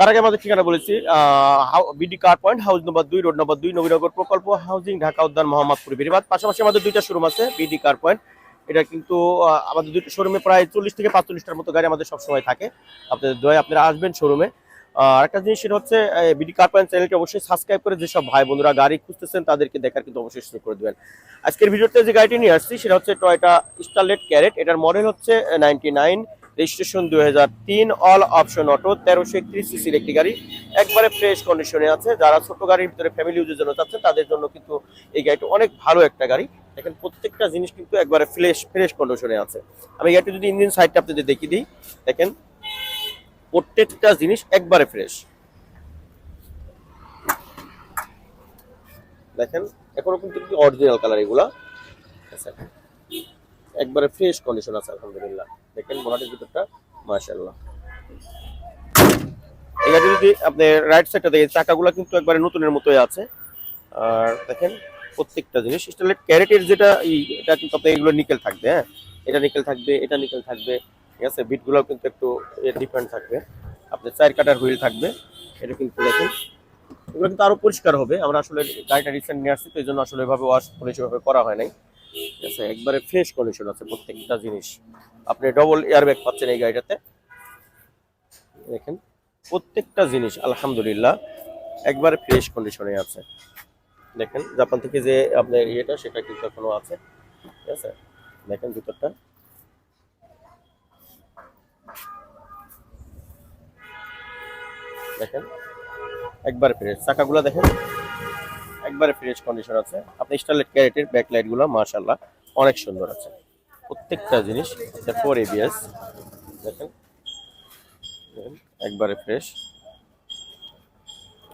তার আগে আমাদের ঠিকানা বলেছি বিডি কার পয়েন্ট, হাউস নম্বর দুই, রোড নম্বর দুই, নবীনগর প্রকল্প, হাউজিং, ঢাকা উদ্যান, মোহাম্মদপুর, বেরিবাদ। পাশাপাশি আমাদের দুইটা শোরুম আছে, বিডি কার পয়েন্ট। এটা কিন্তু আমাদের দুইটা শোরুমে প্রায় চল্লিশ থেকে পাঁচচল্লিশটার মতো গাড়ি আমাদের সবসময় থাকে। আপনাদের দয়া আপনারা আসবেন শোরুমে আর একটা জিনিস সেটা হচ্ছে বিডি কার পয়েন্ট চ্যানেলটি অবশ্যই সাবস্ক্রাইব করে যেসব ভাই বোনরা গাড়ি খুঁজতেছেন, তাদেরকে দেখার কিন্তু অবশ্যই শুরু করে দেবেন। আজকের ভিডিওতে যে গাড়িটি নিয়ে আসছি, সেটা হচ্ছে টয়টা স্টারলেট ক্যারেট এটার মডেল হচ্ছে নাইনটি নাইন রেজিস্ট্রেশন দুই হাজার তিন, অল অপশন অটো, তেরোশো একত্রিশ সিসির একটি গাড়ি। একবারে ফ্রেশ কন্ডিশনে আছে। যারা ছোট গাড়ির ভিতরে ফ্যামিলি ইউজের জন্য চাচ্ছেন, তাদের জন্য কিন্তু এই গাড়িটা অনেক ভালো একটা গাড়ি। দেখেন, প্রত্যেকটা জিনিস কিন্তু একবারে ফ্রেশ ফ্রেশ কন্ডিশনে আছে। আমি গাড়িটি যদি ইঞ্জিন সাইডটা আপনাদের দেখিয়ে দিই, দেখেন, প্রত্যেকটা জিনিস একবারে ফ্রেশ দেখেন, এখনও কিন্তু অরিজিনাল কালার এগুলা। আচ্ছা। একবারে ফ্রেশ কন্ডিশন আছে, আলহামদুলিল্লাহ। দেখেন বোনাটের ভিতরটা, মাশাআল্লাহ। এই গাড়ি যদি আপনি রাইট সাইডটা দেখেন, চাকাগুলো কিন্তু একবারে নতুনের মতোই আছে। আর দেখেন, প্রত্যেকটা জিনিস স্টাইলের ক্যারেটের যেটা এটা কিন্তু আপনার এগুলো নিকেল থাকবে হ্যাঁ? এটা নিকেল থাকবে, এটা নিকেল থাকবে, ঠিক আছে? বিটগুলো কিন্তু একটু ডিফারেন্ট থাকবে। আপনার চার কাটার হুইল থাকবে, এটা কিন্তু দেখেন, এগুলো কিন্তু আরও পরিষ্কার হবে। আমরা আসলে গাড়িটা রিসেন্ট নিয়ে আসছি, তো এই জন্য আসলে এভাবে ওয়াশ এভাবে করা হয় নাই। ঠিক আছে, একবারে ফ্রেশ কন্ডিশন আছে প্রত্যেকটা জিনিস। আপনি ডবল এয়ারব্যাগ পাচ্ছেন এই গাড়িটাতে। দেখেন, প্রত্যেকটা জিনিস, আলহামদুলিল্লাহ, একবারে ফ্রেশ কন্ডিশনে আছে। দেখেন, জাপান থেকে যে আপনার ইয়েটা, সেটা কিন্তু এখনও আছে। ঠিক আছে? দেখেন ভিতরটা। দেখেন, একবারে ফ্রেশ চাকাগুলো দেখেন। একবারে ফ্রেশ কন্ডিশন আছে। আপনি স্টারলেট ক্যারেটের ব্যাক লাইটগুলো মাশাআল্লাহ, অনেক সুন্দর আছে। প্রত্যেকটা জিনিস আপনার ফোর এবিএস দেখেন। একবারে ফ্রেশ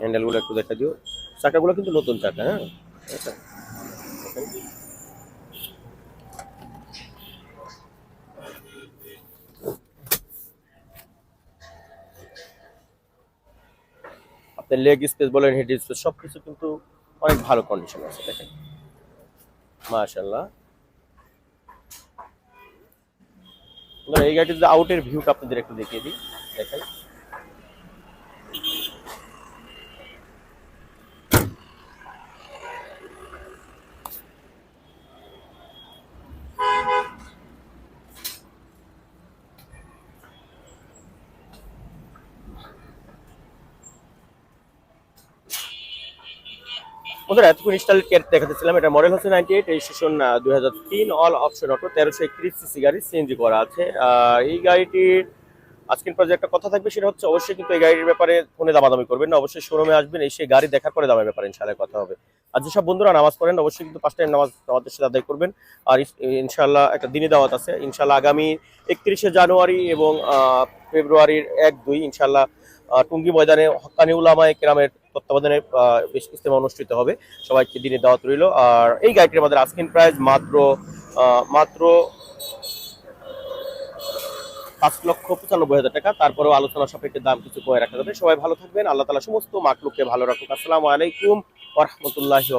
হ্যান্ডেলগুলো একটু দেখা দিও। চাকাগুলো কিন্তু নতুন চাকা হ্যাঁ? আচ্ছা। আপনার লেগ স্পেস বলেন হেড স্পেস সবকিছু কিন্তু অনেক ভালো কন্ডিশন আছে, দেখেন। মাশাল্লাহ এই গাড়িটির যে আউটের ভিউটা আপনাদের একটু দেখিয়ে দিই, দেখেন। বন্ধুরা, এতক্ষণ ইনস্টল দেখাতেছিলাম, এটা মডেল হচ্ছে নাইনটি এইট রেজিস্ট্রেশন দুই হাজার তিন অল অপশন অটো তেরোশো একত্রিশ সিসি গাড়ি সিএনজি করা আছে। এই গাড়িটির আজকের পর যে একটা কথা থাকবে, সেটা হচ্ছে অবশ্যই কিন্তু এই গাড়ির ব্যাপারে ফোনে দামাদামি করবেন না, অবশ্যই শোরুমে আসবেন, এসে গাড়ি দেখার পরে দামের ব্যাপারে ইনশাল্লাহ কথা হবে। আর যেসব বন্ধুরা নামাজ পড়েন, অবশ্যই কিন্তু পাঁচ টাইম নামাজ আমাদের সাথে আদায় করবেন। আর ইনশাল্লাহ একটা দিনই দাওয়াত আছে। ইনশাল্লাহ আগামী একত্রিশে জানুয়ারি এবং ফেব্রুয়ারির এক, দুই ইনশাল্লাহ টুঙ্গি ময়দানে হকানি উলামায়ে কেরামের তত্ত্বাবধানে বেশ ইস্তেমা অনুষ্ঠিত হবে। সবাইকে দিনে দাওয়াত রইল। আর এই গাড়িটির আমাদের আস্কিন প্রাইস মাত্র মাত্র পাঁচ লক্ষ পঁচানব্বই হাজার টাকা। তারপরেও আলোচনা সাপেক্ষে দাম কিছু কমে রাখা যাবে। সবাই ভালো থাকবেন। আল্লাহ তালা সমস্ত মাকলুককে ভালো রাখুক। আসসালামু আলাইকুম ওরহমতুল্লাহি